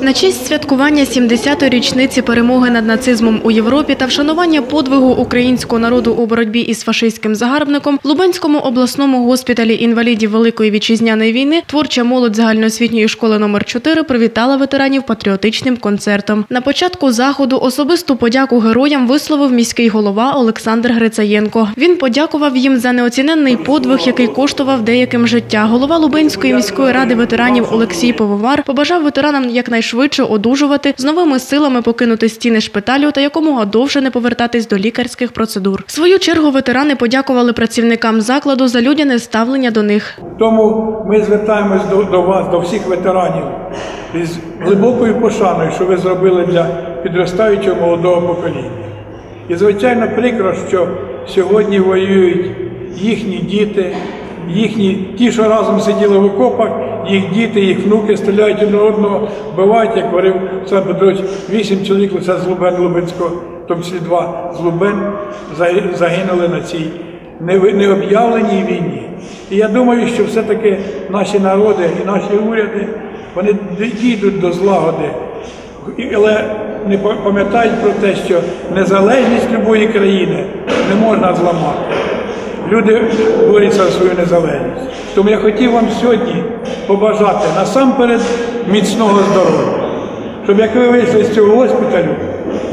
На честь святкування 70-ї річниці перемоги над нацизмом у Європі та вшанування подвигу українського народу у боротьбі із фашистським загарбником в Лубенському обласному госпіталі інвалідів Великої вітчизняної війни творча молодь загальноосвітньої школи номер 4 привітала ветеранів патріотичним концертом. На початку заходу особисту подяку героям висловив міський голова Олександр Грицаєнко. Він подякував їм за неоціненний подвиг, який коштував деяким життя. Голова Лубенської міської ради ветеранів Олексій Пивовар побажав ветеранам якнайшвидше одужувати, з новими силами покинути стіни шпиталю та якомога довше не повертатись до лікарських процедур. В свою чергу ветерани подякували працівникам закладу за людяне ставлення до них. Тому ми звертаємось до, до вас, до всіх ветеранів, із глибокою пошаною, що ви зробили для підростаючого молодого покоління. І звичайно прикро, що сьогодні воюють їхні діти, їхні ті, що разом сиділи в окопах, їх діти, їх внуки стріляють один одного, вбивають, як говорив Олександр Петрович, вісім чоловік лише з Лубен Лубенського, в тому числі два з Лубен, загинули на цій необ'явленій війні. І я думаю, що все-таки наші народи і наші уряди вони дійдуть до злагоди, але не пам'ятають про те, що незалежність любої країни не можна зламати. Люди борються за свою незалежність. Тому я хотів вам сьогодні побажати насамперед міцного здоров'я, щоб як ви вийшли з цього госпіталю,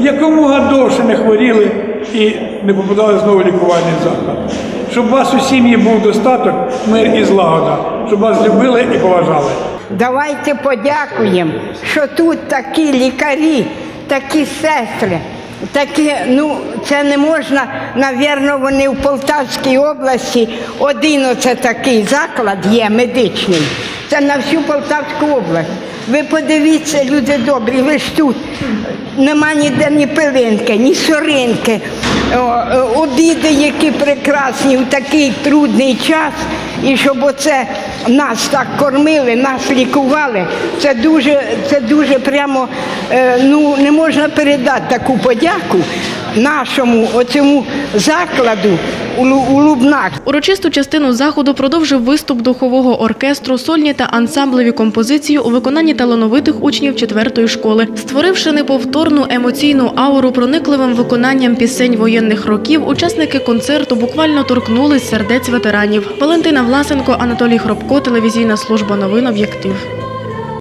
якомога довше не хворіли і не попадали знову в лікувальний заклад. Щоб у вас у сім'ї був достаток, мир і злагода, щоб вас любили і поважали. Давайте подякуємо, що тут такі лікарі, такі сестри, такі, ну це не можна, навірно, вони в Полтавській області один оце такий заклад є медичний. Це на всю Полтавську область. Ви подивіться, люди добрі, ви ж тут. Нема ніде ні пилинки, ні соринки. Е, обіди, які прекрасні в такий трудний час, і щоб оце нас так кормили, нас лікували, це дуже, це дуже прямо е, ну не можна передати таку подяку нашому оцьому закладу у, Лубнах. Урочисту частину заходу продовжив виступ духового оркестру, сольні та ансамблеві композиції у виконанні талановитих учнів четвертої школи, створивши неповторну емоційну ауру проникливим виконанням пісень воєнних років. Учасники концерту буквально торкнулись сердець ветеранів. Валентина Власенко, Анатолій Хробко, телевізійна служба новин «Об'єктив».